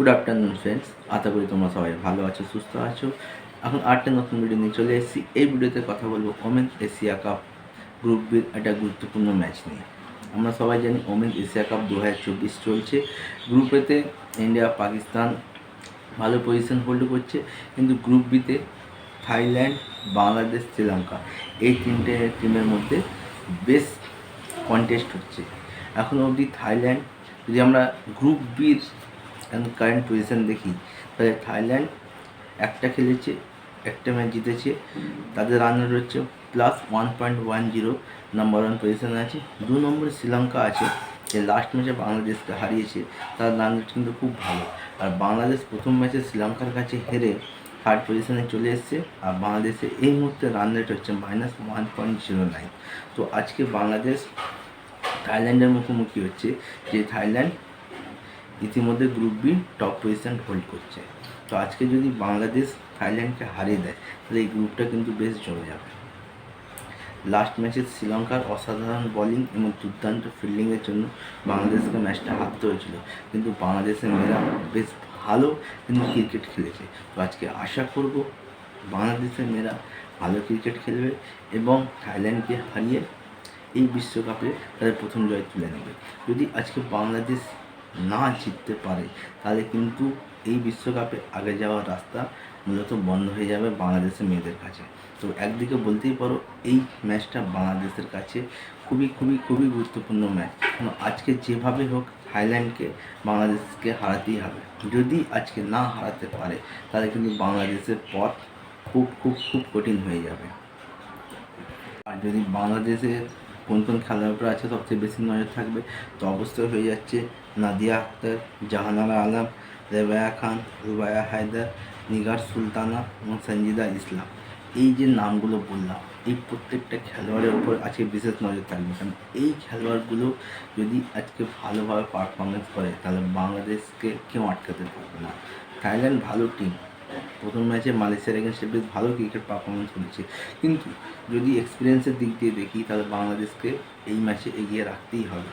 Good afternoon friends আশা করি তোমরা সবাই ভালো আছো, সুস্থ আছো। এখন আটটা নতুন ভিডিও নিয়ে চলে এসেছি। এই ভিডিওতে কথা বলব ওমেন এশিয়া কাপ গ্রুপ বির একটা গুরুত্বপূর্ণ ম্যাচ নিয়ে। আমরা সবাই জানি ওমেন এশিয়া কাপ দু হাজার চব্বিশ চলছে। গ্রুপেতে ইন্ডিয়া পাকিস্তান ভালো পজিশন হোল্ড করছে। কিন্তু গ্রুপ বিতে থাইল্যান্ড বাংলাদেশ শ্রীলঙ্কা এই তিনটে টিমের মধ্যে বেশ কন্টেস্ট হচ্ছে। এখন অবধি থাইল্যান্ড যদি আমরা গ্রুপ বির কারেন্ট পজিশন দেখি। তাহলে থাইল্যান্ড একটা খেলেছে, একটা ম্যাচ জিতেছে, তাদের রান রেট হচ্ছে plus one point one zero number one পজিশনে আছে। দু নম্বরে শ্রীলঙ্কা আছে, যে লাস্ট ম্যাচে বাংলাদেশকে হারিয়েছে, তার রান রেট কিন্তু খুব ভালো। আর বাংলাদেশ প্রথম ম্যাচে শ্রীলঙ্কার কাছে হেরে থার্ড পজিশনে চলে এসছে, আর বাংলাদেশে এই মুহূর্তে রান রেট হচ্ছে minus one point zero nine তো আজকে বাংলাদেশ থাইল্যান্ডের মুখোমুখি হচ্ছে, যে থাইল্যান্ড ইতিমধ্যে group B top position hold করছে। তো আজকে যদি বাংলাদেশ থাইল্যান্ডকে হারিয়ে দেয়, তাহলে এই গ্রুপটা কিন্তু বেশ জমে যাবে। লাস্ট ম্যাচে শ্রীলঙ্কার অসাধারণ বোলিং এবং দুর্দান্ত ফিল্ডিংয়ের জন্য বাংলাদেশকে ম্যাচটা হারতে হয়েছিল। কিন্তু বাংলাদেশের মেয়েরা বেশ ভালো কিন্তু ক্রিকেট খেলেছে। তো আজকে আশা করব বাংলাদেশের মেয়েরা ভালো ক্রিকেট খেলবে এবং থাইল্যান্ডকে হারিয়ে এই বিশ্বকাপে তাদের প্রথম জয় তুলে নেবে। যদি আজকে বাংলাদেশ না জিততে পারে, তাহলে কিন্তু এই বিশ্বকাপে আগে যাওয়ার রাস্তা মূলত বন্ধ হয়ে যাবে বাংলাদেশের মেয়েদের কাছে। তো একদিকে বলতেই পারো, এই ম্যাচটা বাংলাদেশের কাছে খুবই খুবই খুবই গুরুত্বপূর্ণ ম্যাচ কারণ আজকে যেভাবে হোক থাইল্যান্ডকে বাংলাদেশকে হারাতেই হবে। যদি আজকে না হারাতে পারে, তাহলে কিন্তু বাংলাদেশের পথ খুব খুব খুব কঠিন হয়ে যাবে। আর যদি বাংলাদেশের কোন কোন খেলার উপর আছে সবচেয়ে বেশি নজর থাকবে? তো অবশ্যই হয়ে যাচ্ছে নাদিয়া আক্তার জাহানারা আলম, রেবায়া খান, রুবায়া হায়দার, নিগার সুলতানা এবং সঞ্জিদা ইসলাম। এই যে নামগুলো বললাম, এই প্রত্যেকটা খেলোয়াড়ের উপর আজকে বিশেষ নজর থাকবে। কারণ এই খেলোয়াড়গুলো যদি আজকে ভালোভাবে পারফরমেন্স করে, তাহলে বাংলাদেশকে কেউ আটকাতে পারবে না। থাইল্যান্ড ভালো টিম প্রথম ম্যাচে মালয়েশিয়ার এগেনস্টে বেশ ভালো ক্রিকেট পারফরমেন্স করেছে। কিন্তু যদি এক্সপিরিয়েন্সের দিক দিয়ে দেখি, তাহলে বাংলাদেশকে এই ম্যাচে এগিয়ে রাখতেই হবে।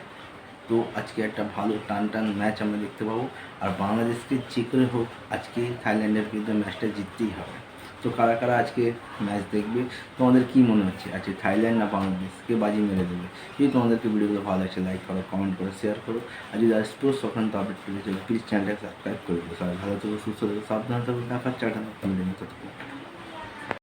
তো আজকে একটা ভালো টান টান ম্যাচ আমরা দেখতে পাবো। আর বাংলাদেশকে যে করে হোক, আজকে থাইল্যান্ডের বিরুদ্ধে ম্যাচটা জিততেই হবে। তো কারা কারা আজকে ম্যাচ দেখবে? তোমাদের কি মনে হচ্ছে? আজকে থাইল্যান্ড না বাংলাদেশকে বাজি মেরে দেবে? যদি তোমাদেরকে ভিডিওগুলো ভালো লাগছে লাইক করো কমেন্ট করো শেয়ার করো। আর যদি আজ স্পোর্টস সংক্রান্ত আপডেট পেতে চাই প্লিজ চ্যানেলটাকে সাবস্ক্রাইব করে দেবো সবাই ভালো থাকবে সুস্থ থাকবে সাবধান থাকবে দেখার চাটা